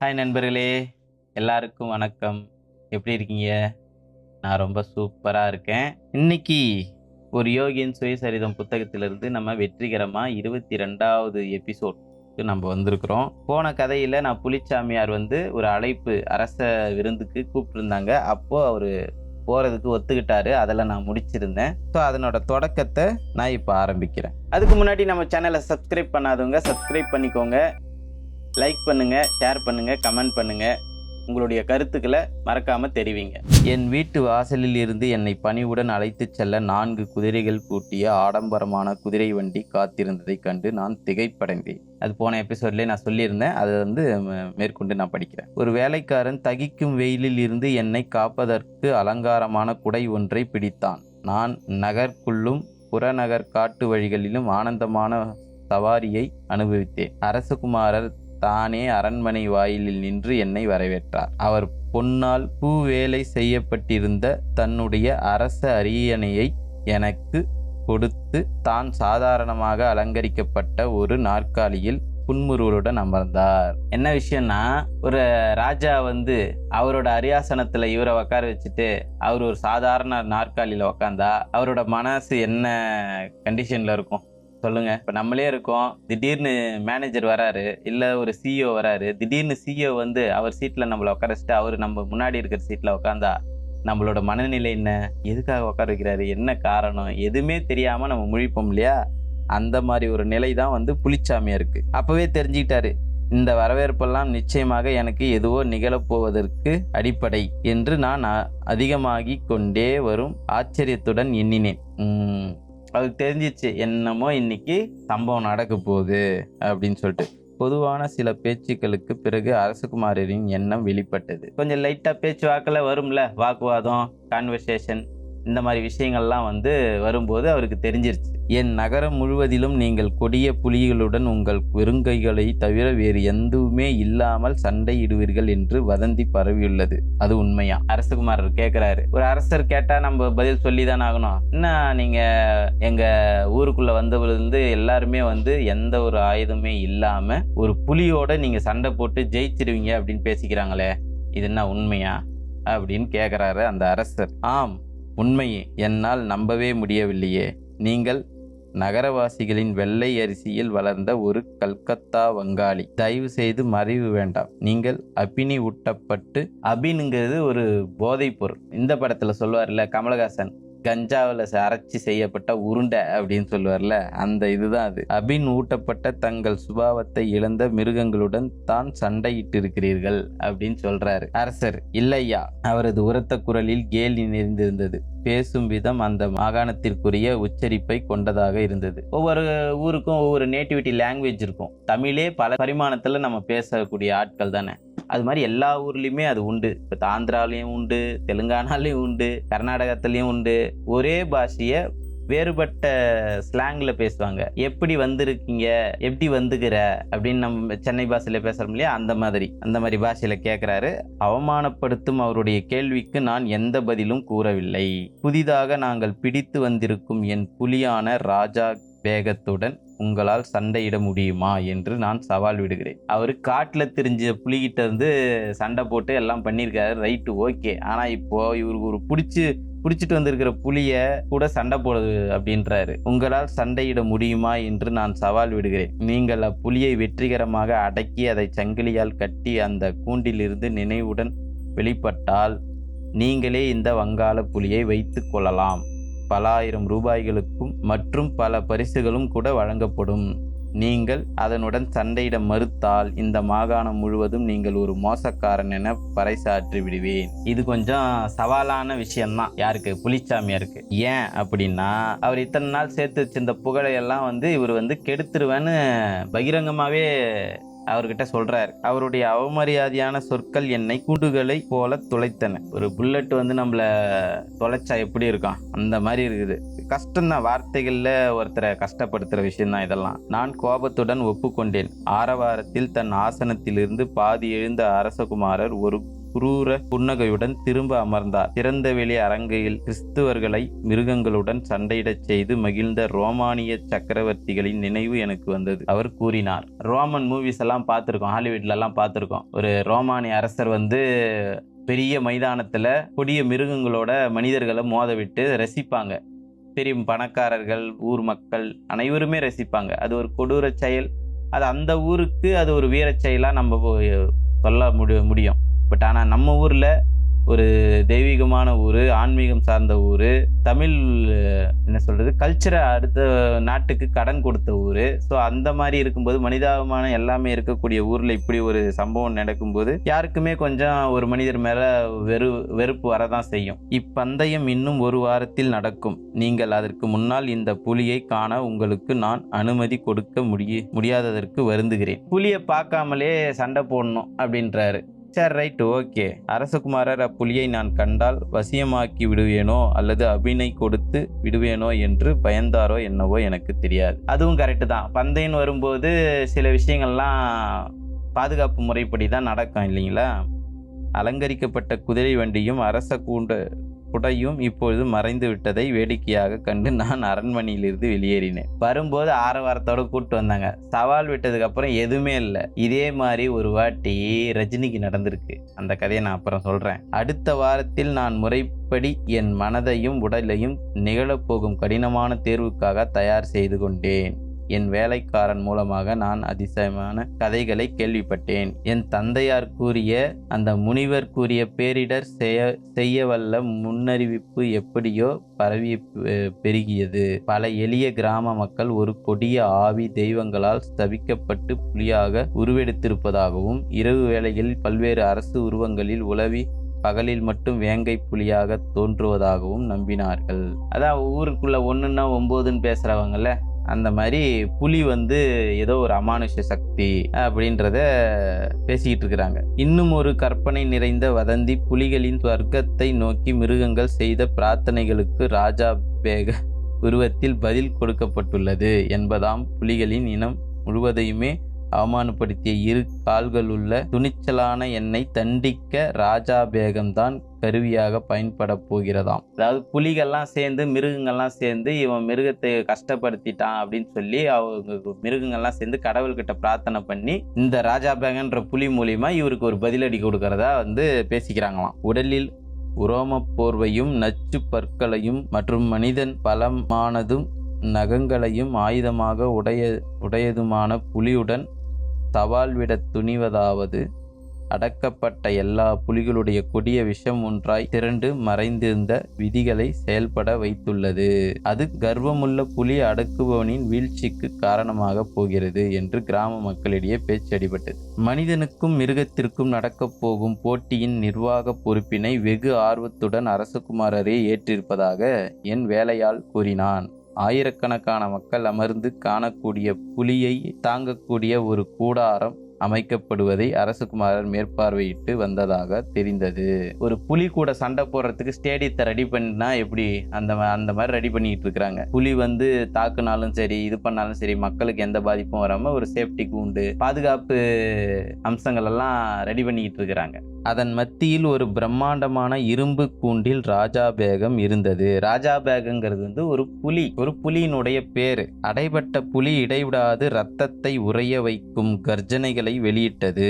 Hi நண்பர்களே. எல்லாருக்கும் வணக்கம். எப்படி இருக்கீங்க? நான் ரொம்ப சூப்பராக இருக்கேன். இன்னைக்கு ஒரு யோகியின் சுயசரிதம் புத்தகத்திலிருந்து நம்ம வெற்றிகரமாக இருபத்தி ரெண்டாவது எபிசோட்க்கு நம்ம வந்திருக்கிறோம். போன கதையில் நான் புலிச்சாமியார் வந்து ஒரு அழைப்பு அரச விருந்துக்கு கூப்பிட்டுருந்தாங்க. அப்போது அவர் போகிறதுக்கு ஒத்துக்கிட்டாரு. அதில் நான் முடிச்சிருந்தேன். ஸோ அதனோட தொடக்கத்தை நான் இப்போ ஆரம்பிக்கிறேன். அதுக்கு முன்னாடி நம்ம சேனலை சப்ஸ்கிரைப் பண்ணாதவங்க சப்ஸ்கிரைப் பண்ணிக்கோங்க. லைக் பண்ணுங்க ஷேர் பண்ணுங்க கமெண்ட் பண்ணுங்க. உங்களுடைய கருத்துக்களை மறக்காம தெரிவிங்க. என் வீட்டு வாசலில் இருந்து என்னை பணிவுடன் அழைத்துச் செல்ல நான்கு குதிரைகள் பூட்டிய ஆடம்பரமான குதிரை வண்டி காத்திருந்ததைக் கண்டு நான் திகைப்படைந்தேன். அது போன எபிசோட்லேயே நான் சொல்லியிருந்தேன். அதை வந்து மேற்கொண்டு நான் படிக்கிறேன். ஒரு வேலைக்காரன் தகிக்கும் வெயிலில் இருந்து என்னை காப்பதற்கு அலங்காரமான குடை ஒன்றை பிடித்தான். நான் நகர்க்குள்ளும் புறநகர் காட்டு வழிகளிலும் ஆனந்தமான சவாரியை அனுபவித்தேன். அரசகுமாரர் தானே அரண்மனை வாயிலில் நின்று என்னை வரவேற்றார். அவர் பொன்னால் பூவேலை செய்யப்பட்டிருந்த தன்னுடைய அரச அரியணையை எனக்கு கொடுத்து தான் சாதாரணமாக அலங்கரிக்கப்பட்ட ஒரு நாற்காலியில் புன்முருவலுடன் அமர்ந்தார். என்ன விஷயம்னா ஒரு ராஜா வந்து அவரோட அரியாசனத்தில் இவரை உட்கார வச்சுட்டு அவர் ஒரு சாதாரண நாற்காலியில் உக்காந்தா அவரோட மனசு என்ன கண்டிஷனில் இருக்கும்? சொல்லுங்க. இப்போ நம்மளே இருக்கோம். திடீர்னு மேனேஜர் வராரு. இல்லை ஒரு சிஇஓ வராரு. திடீர்னு சிஇஓ வந்து அவர் சீட்டில் நம்மளை உட்கார வச்சுட்டு அவர் நம்ம முன்னாடி இருக்கிற சீட்டில் உட்காந்தா நம்மளோட மனநிலை என்ன? எதுக்காக உட்கார வைக்கிறாரு? என்ன காரணம்? எதுவுமே தெரியாமல் நம்ம முழிப்போம் இல்லையா? அந்த மாதிரி ஒரு நிலை தான் வந்து புலிச்சாமியாருக்கு அப்போவே தெரிஞ்சுக்கிட்டாரு. இந்த வரவேற்பெல்லாம் நிச்சயமாக எனக்கு எதுவோ நிகழப்போவதற்கு அடிப்படை என்று நான் அதிகமாகி கொண்டே வரும் ஆச்சரியத்துடன் எண்ணினேன். அது தெரிஞ்சிச்சு என்னமோ இன்னைக்கு சம்பவம் நடக்க போகுது அப்படின்னு சொல்லிட்டு. பொதுவான சில பேச்சுக்களுக்கு பிறகு அரசகுமாரரின் எண்ணம் வெளிப்பட்டது. கொஞ்சம் லைட்டாக பேச்சு வாக்கில் வரும்ல வாக்குவாதம் கான்வர்சேஷன் இந்த மாதிரி விஷயங்கள்லாம் வந்து வரும்போது அவருக்கு தெரிஞ்சிருச்சு. என் நகரம் முழுவதிலும் நீங்கள் கொடிய புலிகளுடன் உங்கள் வெறுங்கைகளை தவிர வேறு எதுவுமே இல்லாமல் சண்டையிடுவீர்கள் என்று வதந்தி பரவியுள்ளது. அது உண்மையா? அரசகுமாரர் கேட்குறாரு ஒரு அரசர் கேட்டா நம்ம பதில் சொல்லி தான் ஆகணும். என்ன நீங்க எங்க ஊருக்குள்ள வந்தவருந்து எல்லாருமே வந்து எந்த ஒரு ஆயுதமே இல்லாம ஒரு புலியோட நீங்க சண்டை போட்டு ஜெயிச்சிருவீங்க அப்படின்னு பேசிக்கிறாங்களே. இது என்ன உண்மையா? அப்படின்னு கேட்குறாரு அந்த அரசர். ஆம் உண்மையே என்னால் நம்பவே முடியவில்லையே. நீங்கள் நகரவாசிகளின் வெள்ளை அரிசியில் வளர்ந்த ஒரு கல்கத்தா வங்காளி. தயவு செய்து மறைவு வேண்டாம். நீங்கள் அபினி ஊட்டப்பட்டு அபினுங்கிறது ஒரு போதைப் பொருள் இந்த படத்தில் சொல்லுவார்ல கமலஹாசன் கஞ்சாவில் அரைச்சி செய்யப்பட்ட உருண்டை அப்படின்னு சொல்லுவார்ல அந்த இதுதான் அது. அபின் ஊட்டப்பட்ட தங்கள் சுபாவத்தை இழந்த மிருகங்களுடன் தான் சண்டையிட்டிருக்கிறீர்கள் அப்படின்னு சொல்றாரு. அரசர் இல்லையா? அவரது உரத்த குரலில் கேலி நிறைந்திருந்தது. பேசும் விதம் அந்த மாகாணத்திற்குரிய உச்சரிப்பை கொண்டதாக இருந்தது. ஒவ்வொரு ஊருக்கும் ஒவ்வொரு நேட்டிவிட்டி லாங்குவேஜ் இருக்கும். தமிழே பல பரிமாணத்தில் நம்ம பேசக்கூடிய ஆட்கள் தானே. அது மாதிரி எல்லா ஊர்லேயுமே அது உண்டு. இப்போ ஆந்திராலையும் உண்டு தெலுங்கானாலையும் உண்டு கர்நாடகத்துலேயும் உண்டு. ஒரே பாஷையை வேறுபட்ட ஸ்லாங்கில் பேசுவாங்க. எப்படி வந்திருக்கீங்க? எப்படி வந்துக்கிற? அப்படின்னு நம்ம சென்னை பாஷையில் பேசுகிறோம் இல்லையா? அந்த மாதிரி. அந்த மாதிரி பாஷையில் கேட்குறாரு அவமானப்படுத்தும் அவருடைய கேள்விக்கு நான் எந்த பதிலும் கூறவில்லை. புதிதாக நாங்கள் பிடித்து வந்திருக்கும் என் புலியான ராஜா வேகத்துடன் உங்களால் சண்டையிட முடியுமா? என்று நான் சவால் விடுகிறேன். அவர் காட்டில் தெரிஞ்ச புலிகிட்ட இருந்து சண்டை போட்டு எல்லாம் பண்ணியிருக்காரு. Right okay. ஆனால் இப்போ இவருக்கு ஒரு பிடிச்சி பிடிச்சிட்டு வந்திருக்கிற புலியை கூட சண்டை போடுது அப்படின்றாரு. உங்களால் சண்டையிட முடியுமா என்று நான் சவால் விடுகிறேன். நீங்கள் அப்புலியை வெற்றிகரமாக அடக்கி அதை சங்கிலியால் கட்டி அந்த கூண்டிலிருந்து நினைவுடன் வெளிப்பட்டால் நீங்களே இந்த வங்காள புலியை வைத்து கொள்ளலாம். பல ஆயிரம் ரூபாய்களுக்கும் மற்றும் பல பரிசுகளும் கூட வழங்கப்படும். நீங்கள் அதனுடன் சண்டையிட மறுத்தால் இந்த மாகாணம் முழுவதும் நீங்கள் ஒரு மோசக்காரன் என பறைசாற்றி விடுவேன். இது கொஞ்சம் சவாலான விஷயம்தான். யாருக்கு? புலிச்சாமியாருக்கு. ஏன் அப்படின்னா அவர் இத்தனை நாள் சேர்த்து வச்சிருந்த புகழையெல்லாம் வந்து இவர் வந்து கெடுத்துருவேன்னு பகிரங்கமாகவே அவர்கிட்ட சொல்றாரு. அவருடைய அவமரியாதையான சொற்கள் என்னை கூண்டுகளை போல துளைத்தன. ஒரு புல்லட் வந்து நம்மள தொலைச்சா எப்படி இருக்கும்? அந்த மாதிரி இருக்குது. கஷ்டம்தான். வார்த்தைகளில் ஒருத்தரை கஷ்டப்படுத்துகிற விஷயம்தான் இதெல்லாம். நான் கோபத்துடன் ஒப்புக்கொண்டேன். ஆரவாரத்தில் தன் ஆசனத்திலிருந்து பாதி எழுந்த அரசகுமாரர் ஒரு குரூர புன்னகையுடன் திரும்ப அமர்ந்தார். திறந்தவெளி அரங்கையில் கிறிஸ்துவர்களை மிருகங்களுடன் சண்டையிடச் செய்து மகிழ்ந்த ரோமானிய சக்கரவர்த்திகளின் நினைவு எனக்கு வந்தது. அவர் கூறினார் ரோமன் மூவிஸ் எல்லாம் பார்த்துருக்கோம் ஹாலிவுட்ல எல்லாம் பார்த்துருக்கோம். ஒரு ரோமானிய அரசர் வந்து பெரிய மைதானத்தில் கொடிய மிருகங்களோட மனிதர்களை மோத விட்டு ரசிப்பாங்க. பெரிய பணக்காரர்கள் ஊர் மக்கள் அனைவருமே ரசிப்பாங்க. அது ஒரு கொடூர செயல். அது அந்த ஊருக்கு அது ஒரு வீரச் செயலாக நம்ம போய் சொல்ல முடியும். பட் ஆனால் நம்ம ஊரில் ஒரு தெய்வீகமான ஊர் ஆன்மீகம் சார்ந்த ஊர் தமிழ் என்ன சொல்கிறது கல்ச்சரை அடுத்த நாட்டுக்கு கடன் கொடுத்த ஊர். ஸோ அந்த மாதிரி இருக்கும்போது மனிதாபிமானம் எல்லாமே இருக்கக்கூடிய ஊரில் இப்படி ஒரு சம்பவம் நடக்கும்போது யாருக்குமே கொஞ்சம் ஒரு மனிதர் மேலே வெறு வெறுப்பு வரதான் செய்யும். இப்பந்தயம் இன்னும் ஒரு வாரத்தில் நடக்கும். நீங்கள் அதற்கு முன்னால் இந்த புலியை காண உங்களுக்கு நான் அனுமதி கொடுக்க முடிய முடியாததற்கு வருந்துகிறேன். புலியை பார்க்காமலே சண்டை போடணும் அப்படின்றாரு. சரி ரைட் ஓகே. அரசகுமாரர் அப்புலியை நான் கண்டால் வசியமாக்கி விடுவேனோ அல்லது அபினை கொடுத்து விடுவேனோ என்று பயந்தாரோ என்னவோ எனக்கு தெரியாது. அதுவும் கரெக்டு தான். பந்தயம் வரும்போது சில விஷயங்கள்லாம் பாதுகாப்பு முறைப்படி தான் நடக்கும் இல்லைங்களா? அலங்கரிக்கப்பட்ட குதிரை வண்டியும் அரச கூண்ட குடையும் இப்பொழுது மறைந்து விட்டதை வேடிக்கையாக கண்டு நான் அரண்மனையிலிருந்து வெளியேறினேன். வரும்போது ஆரவாரத்தோட கூப்பிட்டு வந்தாங்க. சவால் விட்டதுக்கு அப்புறம் எதுவுமே இல்லை. இதே மாதிரி ஒரு வாட்டி ரஜினிக்கு நடந்திருக்கு. அந்த கதையை நான் அப்புறம் சொல்றேன். அடுத்த வாரத்தில் நான் முறைப்படி என் மனதையும் உடலையும் நிகழப்போகும் கடினமான தேர்வுக்காக தயார் செய்து கொண்டேன். என் வேலைக்காரன் மூலமாக நான் அதிசயமான கதைகளை கேள்விப்பட்டேன். என் தந்தையார் கூறிய அந்த முனிவர் கூறிய பேரிடர் செய்ய செய்யவல்ல முன்னறிவிப்பு எப்படியோ பரவி பெ- பெருகியது. பல எளிய கிராம மக்கள் ஒரு கொடிய ஆவி தெய்வங்களால் ஸ்தபிக்கப்பட்டு புலியாக உருவெடுத்திருப்பதாகவும் இரவு வேளைகளில் பல்வேறு அரசு உருவங்களில் உலவி பகலில் மட்டும் வேங்கை புலியாக தோன்றுவதாகவும் நம்பினார்கள். அதான் ஊருக்குள்ள ஒன்றுன்னா ஒம்போதுன்னு பேசுகிறவங்கள அந்த மாதிரி புலி வந்து ஏதோ ஒரு அமானுஷ சக்தி அப்படின்றத பேசிக்கிட்டு இருக்கிறாங்க. இன்னும் ஒரு கற்பனை நிறைந்த வதந்தி புலிகளின் வர்க்கத்தை நோக்கி மிருகங்கள் செய்த பிரார்த்தனைகளுக்கு ராஜா பேக உருவத்தில் பதில் கொடுக்கப்பட்டுள்ளது என்பதாம் புலிகளின் இனம் முழுவதையுமே அவமானப்படுத்திய இரு கால்கள் உள்ள துணிச்சலான என்னை தண்டிக்க ராஜா பேகம்தான் கருவியாக பயன்பட போகிறதாம். அதாவது புலிகள்லாம் சேர்ந்து மிருகங்கள்லாம் சேர்ந்து இவன் மிருகத்தை கஷ்டப்படுத்திட்டான் அப்படின்னு சொல்லி அவங்க மிருகங்கள்லாம் சேர்ந்து கடவுள்கிட்ட பிரார்த்தனை பண்ணி இந்த ராஜா பேகன்ற புலி மூலியமா இவருக்கு ஒரு பதிலடி கொடுக்கறதா வந்து பேசிக்கிறாங்களாம். உடலில் உரோம போர்வையும் நச்சு பற்களையும் மற்றும் மனிதன் பலமானதும் நகங்களையும் ஆயுதமாக உடைய உடையதுமான புலியுடன் சவால் விட துணிவதாவது அடக்கப்பட்ட எல்லா புலிகளுடைய கொடிய விஷம் ஒன்றாய் திரண்டு மறைந்திருந்த விதிகளை செயல்பட வைத்துள்ளது. அது கர்வமுள்ள புலி அடக்குபவனின் வீழ்ச்சிக்கு காரணமாக போகிறது என்று கிராம மக்களிடையே பேச்சு அடிபட்டது. மனிதனுக்கும் மிருகத்திற்கும் நடக்கப் போகும் போட்டியின் நிர்வாக பொறுப்பினை வெகு ஆர்வத்துடன் அரசகுமாரரே ஏற்றிருப்பதாக என் வேலையால் கூறினான். ஆயிரக்கணக்கான மக்கள் அமர்ந்து காணக்கூடிய புலியை தாங்கக்கூடிய ஒரு கூடாரம் அமைக்கப்படுவதை அரசகுமாரர் மேற்பார்வையிட்டு வந்ததாக தெரிந்தது. ஒரு புலி கூட சண்டை போடுறதுக்கு ஸ்டேடியத்தை ரெடி பண்ணா எப்படி அந்த அந்த மாதிரி ரெடி பண்ணிட்டு இருக்கிறாங்க. புலி வந்து தாக்குனாலும் சரி இது பண்ணாலும் சரி மக்களுக்கு எந்த பாதிப்பும் வராம ஒரு சேஃப்டிக்கு உண்டு. பாதுகாப்பு அம்சங்கள் எல்லாம் ரெடி பண்ணிக்கிட்டு இருக்கிறாங்க. அதன் மத்தியில் ஒரு பிரம்மாண்டமான இரும்பு கூண்டில் ராஜா பேகம் இருந்தது. ராஜா பேகங்கிறது வந்து ஒரு புலி ஒரு புலியினுடைய பேரு. அடைபட்ட புலி இடைவிடாது ரத்தத்தை உறைய வைக்கும் கர்ஜனைகளை வெளியிட்டது.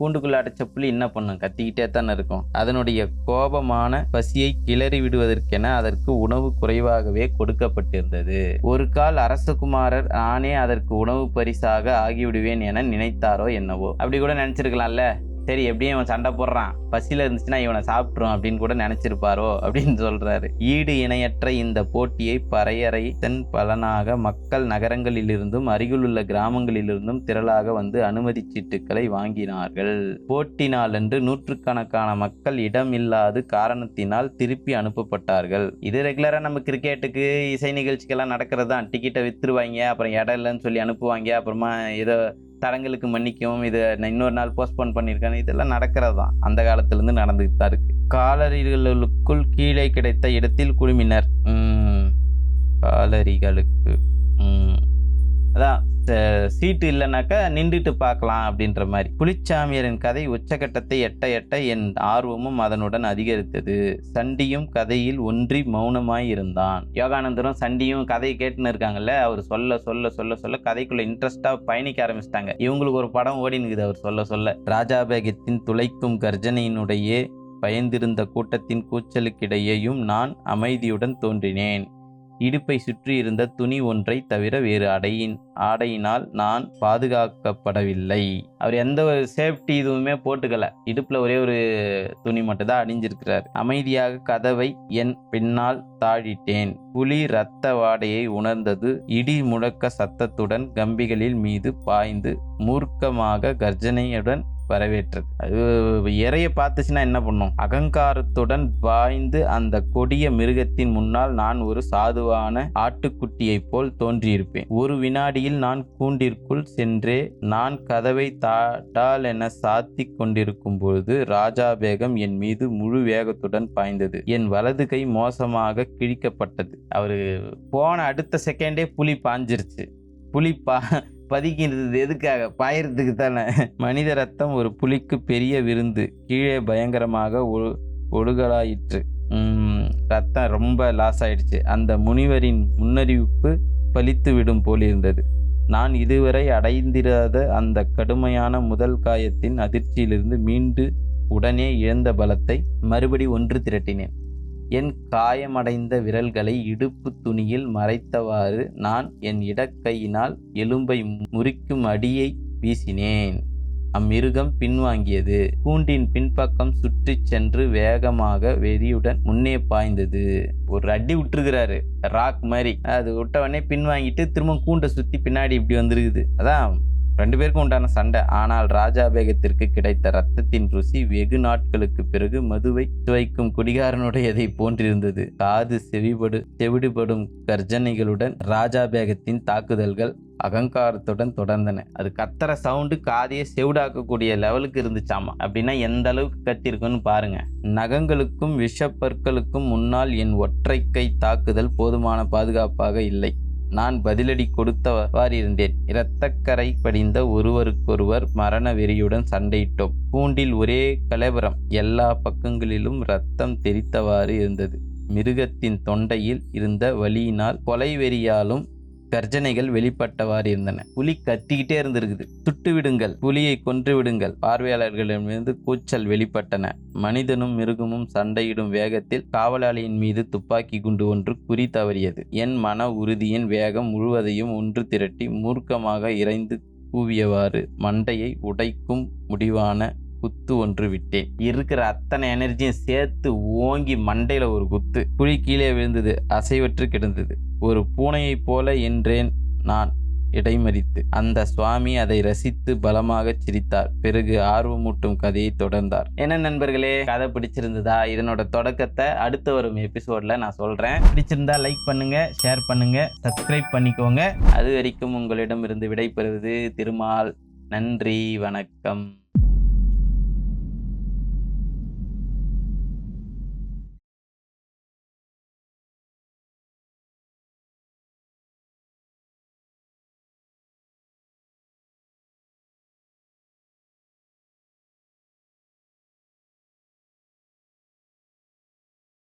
கூண்டுக்குள்ள அடைச்ச புலி என்ன பண்ணும்? கத்திக்கிட்டே தானே இருக்கும். அதனுடைய கோபமான பசியை கிளறி விடுவதற்கென அதற்கு உணவு குறைவாகவே கொடுக்கப்பட்டிருந்தது. ஒரு கால் அரசகுமாரர் நானே அதற்கு உணவு பரிசாக ஆகிவிடுவேன் என நினைத்தாரோ என்னவோ. அப்படி கூட நினைச்சிருக்கலாம்ல. சரி எப்படியும் இவன் சண்டை போடுறான். பசியில் இருந்துச்சுன்னா இவனை சாப்பிட்ரும் அப்படின்னு கூட நினச்சிருப்பாரோ அப்படின்னு சொல்கிறாரு ஈடு இணையற்ற இந்த போட்டியை பறையறை தன் பலனாக மக்கள் நகரங்களிலிருந்தும் அருகிலுள்ள கிராமங்களிலிருந்தும் திரளாக வந்து அனுமதி சீட்டுக்களை வாங்கினார்கள். போட்டி நாளன்று நூற்றுக்கணக்கான மக்கள் இடமில்லாது காரணத்தினால் திருப்பி அனுப்பப்பட்டார்கள். இது ரெகுலராக நம்ம கிரிக்கெட்டுக்கு இசை நிகழ்ச்சிக்கெல்லாம் நடக்கிறது தான் டிக்கெட்டை விற்றுருவாங்க அப்புறம் இடம் இல்லைன்னு சொல்லி அனுப்புவாங்க அப்புறமா ஏதோ தடங்களுக்கு மன்னிக்கவும் இதை நான் இன்னொரு நாள் போஸ்ட்போன் பண்ணியிருக்கேன் இதெல்லாம் நடக்கிறது தான் அந்த காலத்துலேருந்து நடந்துகிட்டு தான் இருக்குது காலரிகளுக்குள் கீழே கிடைத்த இடத்தில் குழுமினர். காலரிகளுக்கு அதான் சீட்டு இல்லைனாக்கா நின்றுட்டு பார்க்கலாம் அப்படின்ற மாதிரி. புலிச்சாமியரின் கதை உச்சகட்டத்தை எட்ட எட்ட என் ஆர்வமும் அதனுடன் அதிகரித்தது. சண்டியும் கதையில் ஒன்றி மௌனமாய் இருந்தான். யோகானந்தரும் சண்டியும் கதையை கேட்டுன்னு இருக்காங்கல்ல அவர் சொல்ல சொல்ல சொல்ல சொல்ல கதைக்குள்ள இன்ட்ரெஸ்டா பயணிக்க ஆரம்பிச்சிட்டாங்க. இவங்களுக்கு ஒரு படம் ஓடினுக்குது அவர் சொல்ல சொல்ல. ராஜாபேகத்தின் துளைக்கும் கர்ஜனையினுடைய பயந்திருந்த கூட்டத்தின் கூச்சலுக்கிடையேயும் நான் அமைதியுடன் தோன்றினேன். இடுப்பை சுற்றி இருந்த துணி ஒன்றை தவிர வேறு அடையின் ஆடையினால் நான் பாதுகாக்கப்படவில்லை. அவர் எந்த ஒரு சேஃப்டி இதுவுமே போட்டுக்கல. இடுப்பில் ஒரே ஒரு துணி மட்டும்தான் அணிஞ்சிருக்கிறார். அமைதியாக கதவை என் பின்னால் தாழிட்டேன். புலி இரத்த வாடையை உணர்ந்தது இடி முழக்க சத்தத்துடன் கம்பிகளில் மீது பாய்ந்து மூர்க்கமாக கர்ஜனையுடன் வரவேற்றது. அது இறைய பார்த்துச்சுன்னா என்ன பண்ணும்? அகங்காரத்துடன் பாய்ந்து அந்த கொடிய மிருகத்தின் முன்னால் நான் ஒரு சாதுவான ஆட்டுக்குட்டியைப் போல் தோன்றியிருப்பேன். ஒரு வினாடியில் நான் கூண்டிற்குள் சென்றே நான் கதவை தாட்டால் என சாத்தி கொண்டிருக்கும் பொழுது ராஜா பேகம் என் மீது முழு வேகத்துடன் பாய்ந்தது. என் வலது கை மோசமாக கிழிக்கப்பட்டது. அவரு போன அடுத்த செகண்டே புலி பாஞ்சிருச்சு. புலி பா பதுக்கின்றது எதுக்காக? பாயறதுக்கு தானே. மனித ரத்தம் ஒரு புலிக்கு பெரிய விருந்து. கீழே பயங்கரமாக ஒழு ஒழுகலாயிற்று ரத்தம் ரொம்ப லாஸ் ஆயிடுச்சு. அந்த முனிவரின் முன்னறிவிப்பு பலித்து விடும் போலிருந்தது. நான் இதுவரை அடைந்திராத அந்த கடுமையான முதல் காயத்தின் அதிர்ச்சியிலிருந்து மீண்டு உடனே இழந்த பலத்தை மறுபடி ஒன்று திரட்டினேன். என் காயமடைந்த விரல்களை இடுப்பு துணியில் மறைத்தவாறு நான் என் இடக்கையினால் எலும்பை முறிக்கும் அடியை வீசினேன். அம்மிருகம் பின்வாங்கியது. கூண்டின் பின்பக்கம் சுற்றி சென்று வேகமாக வெறியுடன் முன்னே பாய்ந்தது. ஒரு அடி விட்டுருக்கிறாரு ராக் மாதிரி. அது விட்டவொடனே பின்வாங்கிட்டு திரும்ப கூண்டை சுத்தி பின்னாடி இப்படி வந்திருக்குது. அதான் ரெண்டு பேருக்கும் உண்டான சண்டை. ஆனால் ராஜா பேகத்திற்கு கிடைத்த ரத்தத்தின் ருசி வெகு நாட்களுக்கு பிறகு மதுவை துவைக்கும் குடிகாரனுடையதை போன்றிருந்தது. காது செவிபடு செவிடுபடும் கர்ஜனைகளுடன் ராஜா பேகத்தின் தாக்குதல்கள் அகங்காரத்துடன் தொடர்ந்தன. அது கத்துற சவுண்டு காதையை செவிடாக்கக்கூடிய லெவலுக்கு இருந்துச்சாமா? அப்படின்னா எந்த அளவுக்கு கத்திருக்குன்னு பாருங்க. நகங்களுக்கும் விஷப்பற்களுக்கும் முன்னால் என் ஒற்றை கை தாக்குதல் போதுமான பாதுகாப்பாக இல்லை. நான் பதிலடி கொடுத்தவாறு இருந்தேன் இரத்தக்கரை படிந்த ஒருவருக்கொருவர் மரண வெறியுடன் சண்டையிட்டோம். கூண்டில் ஒரே கலவரம். எல்லா பக்கங்களிலும் ரத்தம் தெரித்தவாறு இருந்தது. மிருகத்தின் தொண்டையில் இருந்த வலியினால் கொலை வெறியாலும் கர்ஜனைகள் வெளிப்பட்டவாறு இருந்தன. புலி கத்திக்கிட்டே இருந்திருக்குது. சுட்டு விடுங்கள் புலியை கொன்று விடுங்கள். பார்வையாளர்களிடமிருந்து கூச்சல் வெளிப்பட்டன. மனிதனும் மிருகமும் சண்டையிடும் வேகத்தில் காவலாளியின் மீது துப்பாக்கி குண்டு ஒன்று குறி தவறியது. என் மன உறுதியின் வேகம் முழுவதையும் ஒன்று திரட்டி மூர்க்கமாக இறைந்து கூவியவாறு மண்டையை உடைக்கும் முடிவான குத்து ஒன்று விட்டேன். இருக்கிற அத்தனை எனர்ஜியும் சேர்த்து ஓங்கி மண்டையில் ஒரு குத்து. குழி கீழே விழுந்தது அசைவற்று கிடந்தது. ஒரு பூனையைப் போல என்றேன் நான் இடைமறித்து. அந்த சுவாமி அதை ரசித்து பலமாக சிரித்தார். பிறகு ஆர்வமூட்டும் கதையை தொடர்ந்தார். என்ன நண்பர்களே கதை பிடிச்சிருந்ததா? இதனோட தொடக்கத்தை அடுத்த வரும் எபிசோட்ல நான் சொல்றேன். பிடிச்சிருந்தா லைக் பண்ணுங்க ஷேர் பண்ணுங்க சப்ஸ்கிரைப் பண்ணிக்கோங்க. அது வரைக்கும் உங்களிடமிருந்து விடைபெறுவது திருமால். நன்றி வணக்கம்.